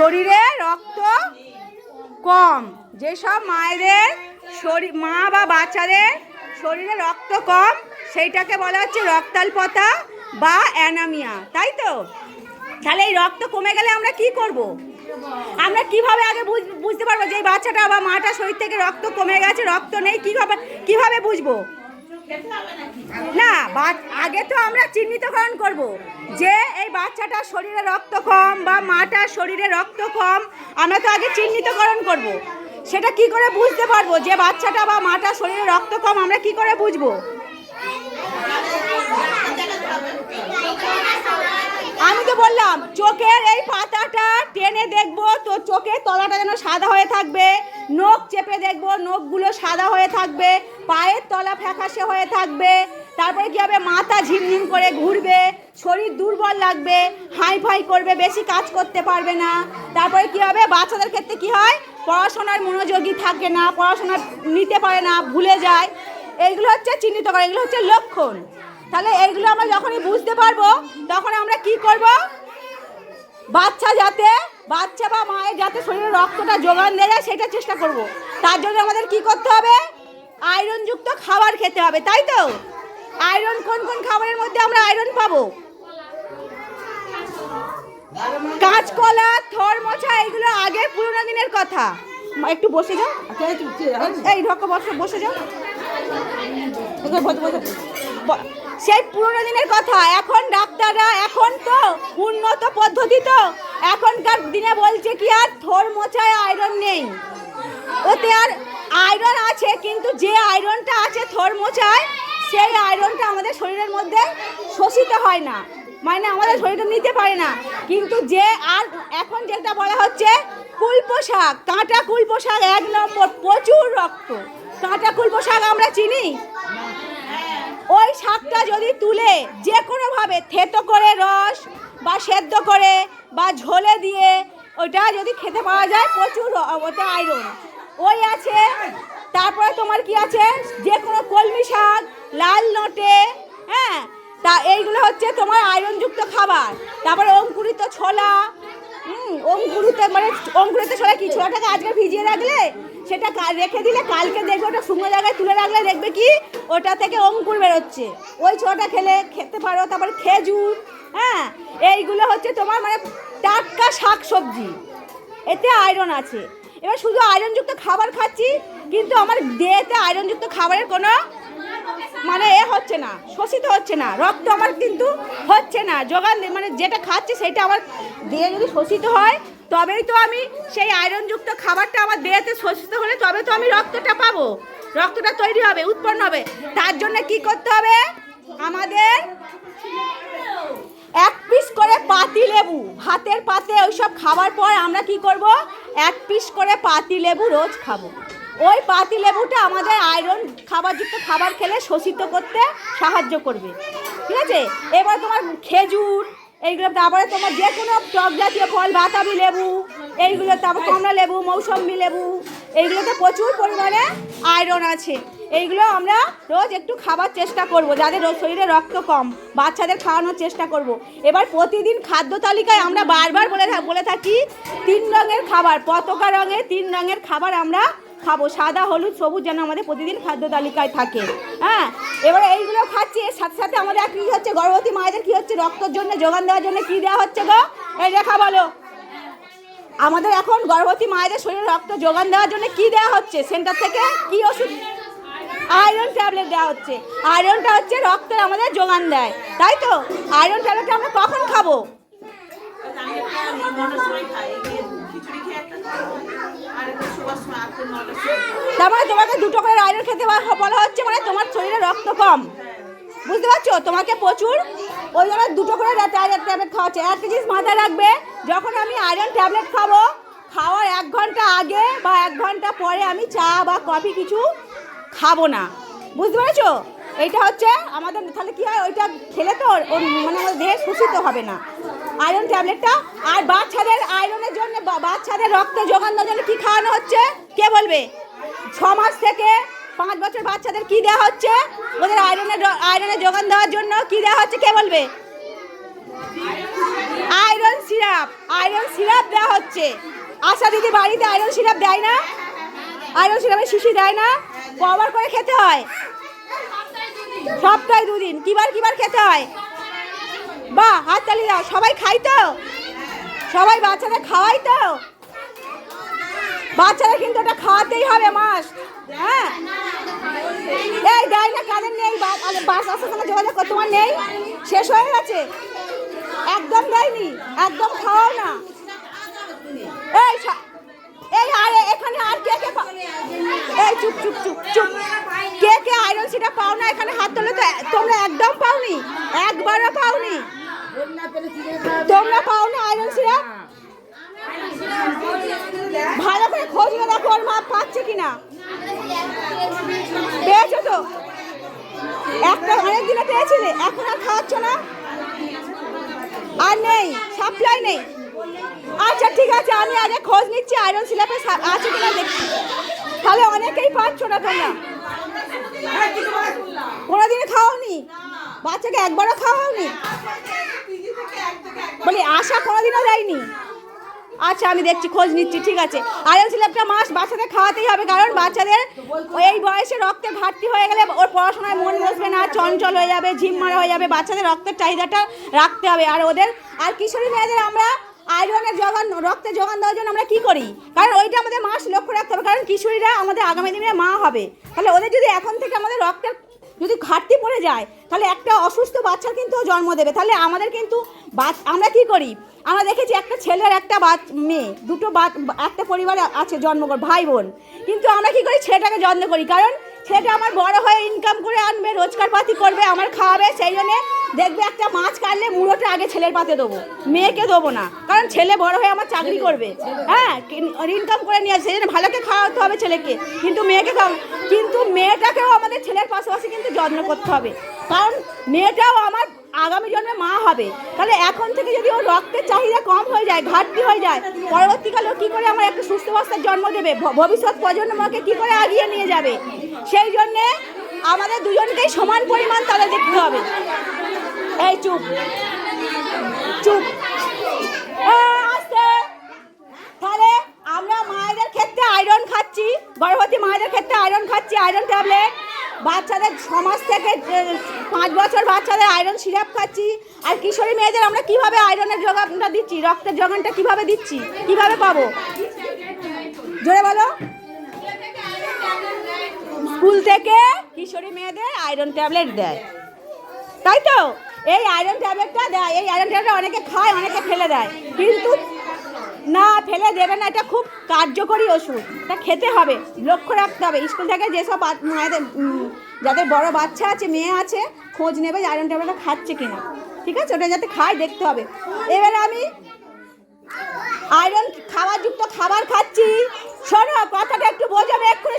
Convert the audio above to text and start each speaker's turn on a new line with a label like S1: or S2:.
S1: শরীরে রক্ত কম। যেসব মায়েদের শরীর মা বা বাচ্চাদের শরীরে রক্ত কম, সেইটাকে বলা হচ্ছে রক্তাল্পতা বা অ্যানামিয়া। তাই তো? তাহলে এই রক্ত কমে গেলে আমরা কি করব। আমরা কীভাবে আগে বুঝ- বুঝতে পারব যে বাচ্চাটা বা মাটা শরীর থেকে রক্ত কমে গেছে? রক্ত নেই কীভাবে কীভাবে বুঝব? না আগে তো আমরা চিহ্নিতকরণ করব। যে এই বাচ্চাটার শরীরে রক্ত কম বা মাটার শরীরে রক্ত কম, আমরা তো আগে চিহ্নিতকরণ করব। সেটা কি করে বুঝতে পারব? যে বাচ্চাটা বা মাটার শরীরে রক্ত কম, আমরা কি করে বুঝব? আমি তো বললাম, চোখের এই পাতাটা টেনে দেখব, তো চোখের তলাটা যেন সাদা হয়ে থাকবে, নখ চেপে দেখব, নখগুলো সাদা হয়ে থাকবে পায়ের তলা ফ্যাকাশে হয়ে থাকবে। তারপরে কি হবে? মাথা ঝিমঝিম করে ঘুরবে, শরীর দুর্বল লাগবে হাই ফাই করবে, বেশি কাজ করতে পারবে না। তারপরে কি হবে? বাচ্চাদের ক্ষেত্রে কি হয়? পড়াশোনার মনোযোগী থাকে না, পড়াশোনা নিতে পারে না, ভুলে যায়। এইগুলো হচ্ছে চিহ্নিত করা, এগুলো হচ্ছে লক্ষণ। তাহলে এইগুলো আমরা যখনই বুঝতে পারব, তখন আমরা কি করব? বাচ্চা যাতে, বাচ্চা বা মায়ের যাতে শরীরে রক্তটা যোগান দেয়, সেটা চেষ্টা করব। তার জন্য আমাদের কি করতে হবে? আয়রনযুক্ত খাবার খেতে হবে, তাই তো? আয়রন কোন কোন খাবারের মধ্যে আমরা আয়রন পাবো? কাঁচকলা থর মোছা এগুলো আগের পুরোনো দিনের কথা। একটু বসে যাও। এই ঢক্ক বসে বসে যাও। সেই পুরোনো দিনের কথা। এখন ডাক্তাররা, এখন তো উন্নত পদ্ধতি তো। এখনকার দিনে বলছে কি আর থর মোছায় আয়রন নেই। ওতে আর আয়রন আছে, কিন্তু যে আয়রনটা আছে থর মোছায় সেই আয়রনটা আমাদের শরীরের মধ্যে শোষিত হয় না। মানে আমাদের শরীরটা নিতে পারে না। কিন্তু যে আর এখন যেটা বলা হচ্ছে, কুল্প শাক, কাঁটা কুল্প শাক এক নম্বর প্রচুর রক্ত। কাঁটা কুল্প শাক আমরা চিনি? ওই শাকটা যদি তুলে যে কোনোভাবে থেতো করে রস বা সেদ্ধ করে বা ঝোলে দিয়ে ওটা যদি খেতে পাওয়া যায়, প্রচুর ওটা আয়রন ওই আছে। তারপরে তোমার কি আছে? যে কোনো কলমি শাক, লাল নটে হ্যাঁ? তা এইগুলো হচ্ছে তোমার আয়রনযুক্ত খাবার। তারপরে অঙ্কুরিত ছোলা, হুম, অঙ্কুরিত মানে অঙ্কুরিত ছোলা কি? ছোলাটাকে আজকে ভিজিয়ে রাখলে সেটা রেখে দিলে কালকে দেখবে ওটা শুকনো জায়গায় তুলে রাখলে দেখবে কি? ওটা থেকে অঙ্কুর বেরোচ্ছে। ওই ছোলাটা খেলে খেতে পারো। তারপরে খেজুর হ্যাঁ? এইগুলো হচ্ছে তোমার মানে টাটকা শাক সবজি এতে আয়রন আছে। এবার শুধু আয়রনযুক্ত খাবার খাচ্ছি, কিন্তু আমার দেহেতে আয়রনযুক্ত খাবারের কোনো মানে এ হচ্ছে না, শোষিত হচ্ছে না, রক্ত আমার কিন্তু হচ্ছে না, যোগান মানে যেটা খাচ্ছি সেটা আমার দেহে যদি শোষিত হয়, তবেই তো আমি সেই আয়রনযুক্ত খাবারটা আমার দেহেতে শোষিত হলে তবে তো আমি রক্তটা পাবো, রক্তটা তৈরি হবে, উৎপন্ন হবে। তার জন্য কি করতে হবে? আমাদের এক পিস করে পাতি লেবু। ভাতের পাতে ওইসব খাবার পর আমরা কি করব? এক পিস করে পাতি লেবু রোজ খাব। ওই পাতি লেবুটা আমাদের আয়রন খাবারযুক্ত খাবার খেলে শোষিত করতে সাহায্য করবে। ঠিক আছে? এবার তোমার খেজুর, এইগুলো, তারপরে তোমার যে কোনো টক জাতীয় ফল, বাতাবি লেবু এইগুলো তারপর কমলা লেবু, মৌসম্বি লেবু, এইগুলোতে প্রচুর পরিমাণে আয়রন আছে। এইগুলো আমরা রোজ একটু খাবার চেষ্টা করব, যাদের শরীরে রক্ত কম, বাচ্চাদের খাওয়ানোর চেষ্টা করব। এবার প্রতিদিন খাদ্য তালিকায় আমরা বারবার বলে বলে থাকি, তিন রঙের খাবার, পতাকা রঙের তিন রঙের খাবার আমরা খাব। সাদা, হলুদ, সবুজ যেন আমাদের প্রতিদিন খাদ্য তালিকায় থাকে। হ্যাঁ এবারে এইগুলো খাচ্ছি, এর সাথে সাথে আমাদের কী হচ্ছে? গর্ভবতী মায়েদের কী হচ্ছে? রক্তর জন্য, যোগান দেওয়ার জন্য কী দেওয়া হচ্ছে গো? এই রেখা বলো। আমাদের এখন গর্ভবতী মায়েদের শরীরে রক্ত যোগান দেওয়ার জন্য কি দেওয়া হচ্ছে? সেন্টার থেকে কি ওষুধ? আয়রন ট্যাবলেট দেওয়া হচ্ছে। আয়রনটা হচ্ছে রক্তের আমাদের যোগান দেয়। তাই তো? আয়রন ট্যাবলেটটা আমরা কখন খাব? তার মানে তোমাকে দুটো করে আয়রন খেতে বলা হচ্ছে মানে তোমার শরীরে রক্ত কম। বুঝতে পারছ? তোমাকে প্রচুর ওই জন্য দুটো করে আয়রন ট্যাবলেট খাওয়াচ্ছে। একটা জিনিস মাথায় রাখবে, যখন আমি আয়রন ট্যাবলেট খাব, খাওয়ার এক ঘণ্টা আগে বা এক ঘণ্টা পরে আমি চা বা কফি কিছু খাব না। বুঝতে পেরেছ? এইটা হচ্ছে আমাদের, তাহলে কী হয়? ওইটা খেলে তো ওর মানে আমাদের দেহে শোষিত হবে না। আয়রন ট্যাবলেটটা আর বাচ্চাদের আয়রনের জন্য বাচ্চাদের রক্ত যোগান দেওয়ার জন্য কি খাওয়ানো হচ্ছে? কে বলবে? ছ মাস থেকে পাঁচ বছর বাচ্চাদের কি দেওয়া হচ্ছে? ওদের আয়রনের আয়রনের যোগান দেওয়ার জন্য কি দেওয়া হচ্ছে? কে বলবে? Iron syrup. আয়রন সিরাপ দেওয়া হচ্ছে। আশা দিদি বাড়িতে আয়রন সিরাপ দেয় না? আয়রন সিরাপের শিশি দেয় না? কবার করে খেতে হয়। সপ্তাহে দুদিন। কিবার কিবার খেতে হয়। বাহ হাত তালি দাও। সবাই খাই তো? সবাই বাচ্চাদের খাওয়াই তো? বাচ্চারা কিন্তু ওটা খাওয়াতেই হবে মাস হ্যাঁ। এই দেয় না, কাদের নেই? বাস আসার সঙ্গে যোগাযোগ কর, তোমার নেই? শেষ হয়ে গেছে? একদম দেয়নি, একদম খাওয়াও না। এই এই আর, এখানে আর কে কে এই চুপ চুপ চুপ চুপ। কে কে আয়রন সেটা পাও না, এখানে হাত তোলে তো তোমরা একদম পাওনি, একবারও পাওনি। তোমরা পাও না আয়রন সিরাপ ভালো করে খোঁজ দেখো, ওর মা পাচ্ছে কিনা। পেয়েছ তো? একটা অনেক দিনে পেয়েছিলে, এখন আর খাওয়াচ্ছ না? আর নেই সাপ্লাই নেই। আচ্ছা ঠিক আছে, আমি আগে খোঁজ নিচ্ছি আয়রন সিলাপে আছে কিনা দেখছি। তাহলে অনেকেই পাচ্ছ না তোমরা। কোনোদিনই খাওয়াওনি? বাচ্চাকে একবারও খাওয়াওনি? বলি, আশা কোনোদিনও দেয়নি। আচ্ছা আমি দেখছি, খোঁজ নিচ্ছি, ঠিক আছে। আয়রন সিলাপটা মাস বাচ্চাদের খাওয়াতেই হবে, কারণ বাচ্চাদের এই বয়সে রক্তে ঘাটতি হয়ে গেলে ওর পড়াশোনায় মন বসবে না, চঞ্চল হয়ে যাবে ঝিম মারা হয়ে যাবে। বাচ্চাদের রক্তের চাহিদাটা রাখতে হবে। আর ওদের, আর কিশোরী মেয়েদের আমরা আয়রনের যোগান রক্তের যোগান দেওয়ার জন্য আমরা কি করি? কারণ ওইটা আমাদের মাস লক্ষ্য রাখতে হবে, কারণ কিশোরীরা আমাদের আগামী দিনে মা হবে। তাহলে ওদের যদি এখন থেকে আমাদের রক্তের যদি ঘাটতি পড়ে যায়, তাহলে একটা অসুস্থ বাচ্চার কিন্তু জন্ম দেবে। তাহলে আমাদের কিন্তু আমরা কি করি? আমরা দেখেছি একটা ছেলের একটা বাচ, মেয়ে, দুটো বাচ- একটা পরিবারে আছে জন্মগ্রহণ ভাই বোন। কিন্তু আমরা কি করি? ছেলেটাকে যত্ন করি। কারণ ছেলেটা আমার বড় হয়ে ইনকাম করে আনবে রোজগার পাতি করবে, আমার খাওয়াবে, সেই জন্যে দেখবে একটা মাছ কাটলে মুড়োটা আগে ছেলের পাতে দেবো। মেয়েকে দেবো না। কারণ ছেলে বড় হয়ে আমার চাকরি করবে। হ্যাঁ ইনকাম করে নিয়ে আসে, সেই জন্য ভালোকে খাওয়াতে হবে ছেলেকে। কিন্তু মেয়েকে খাওয়া, কিন্তু মেয়েটাকেও আমাদের ছেলের পাশাপাশি কিন্তু যত্ন করতে হবে। কারণ মেয়েটাও আমার আগামী জন্মে মা হবে। তাহলে এখন থেকে যদি ওর রক্তের চাহিদা কম হয়ে যায়, ঘাটতি হয়ে যায় পরবর্তীকালেও কী করে আমার একটা সুস্থ অবস্থার জন্ম দেবে? ভবিষ্যৎ প্রজন্মকে কী করে আগিয়ে নিয়ে যাবে? সেই জন্যে আমাদের দুজনকেই সমান পরিমাণ তাহলে দেখতে হবে। এই চুপ। চুপ। তাহলে আমরা মায়েদের ক্ষেত্রে আয়রন খাচ্ছি, গর্ভবতী মায়েদের ক্ষেত্রে আয়রন খাচ্ছি আয়রন ট্যাবলেট বাচ্চাদের সমাজ থেকে পাঁচ বছর বাচ্চাদের আয়রন সিরাপ খাচ্ছি। আর কিশোরী মেয়েদের আমরা কীভাবে আয়রনের যোগানটা দিচ্ছি? রক্তের যোগানটা কীভাবে দিচ্ছি? কীভাবে পাবো? জোরে বলো। স্কুল থেকে কিশোরী মেয়েদের আয়রন ট্যাবলেট দেয়। তাই তো? এই আয়রন ট্যাবলেটটা দেয়। এই আয়রন ট্যাবলেট অনেকে খায়, অনেকে ফেলে দেয়। কিন্তু না, ফেলে দেবে না, এটা খুব কার্যকরী ওষুধ। এটা খেতে হবে, লক্ষ্য রাখতে হবে। স্কুল থেকে যেসব মায়েদের যাদের বড় বাচ্চা আছে, মেয়ে আছে, খোঁজ নেবে আয়রন ট্যাবলেটটা খাচ্ছে কিনা। ঠিক আছে? ওটা যাতে খায়, দেখতে হবে। এবারে আমি আয়রন খাবার যুক্ত খাবার খাচ্ছি। শোনো, কথাটা একটু বোঝাবে এক্ষুনি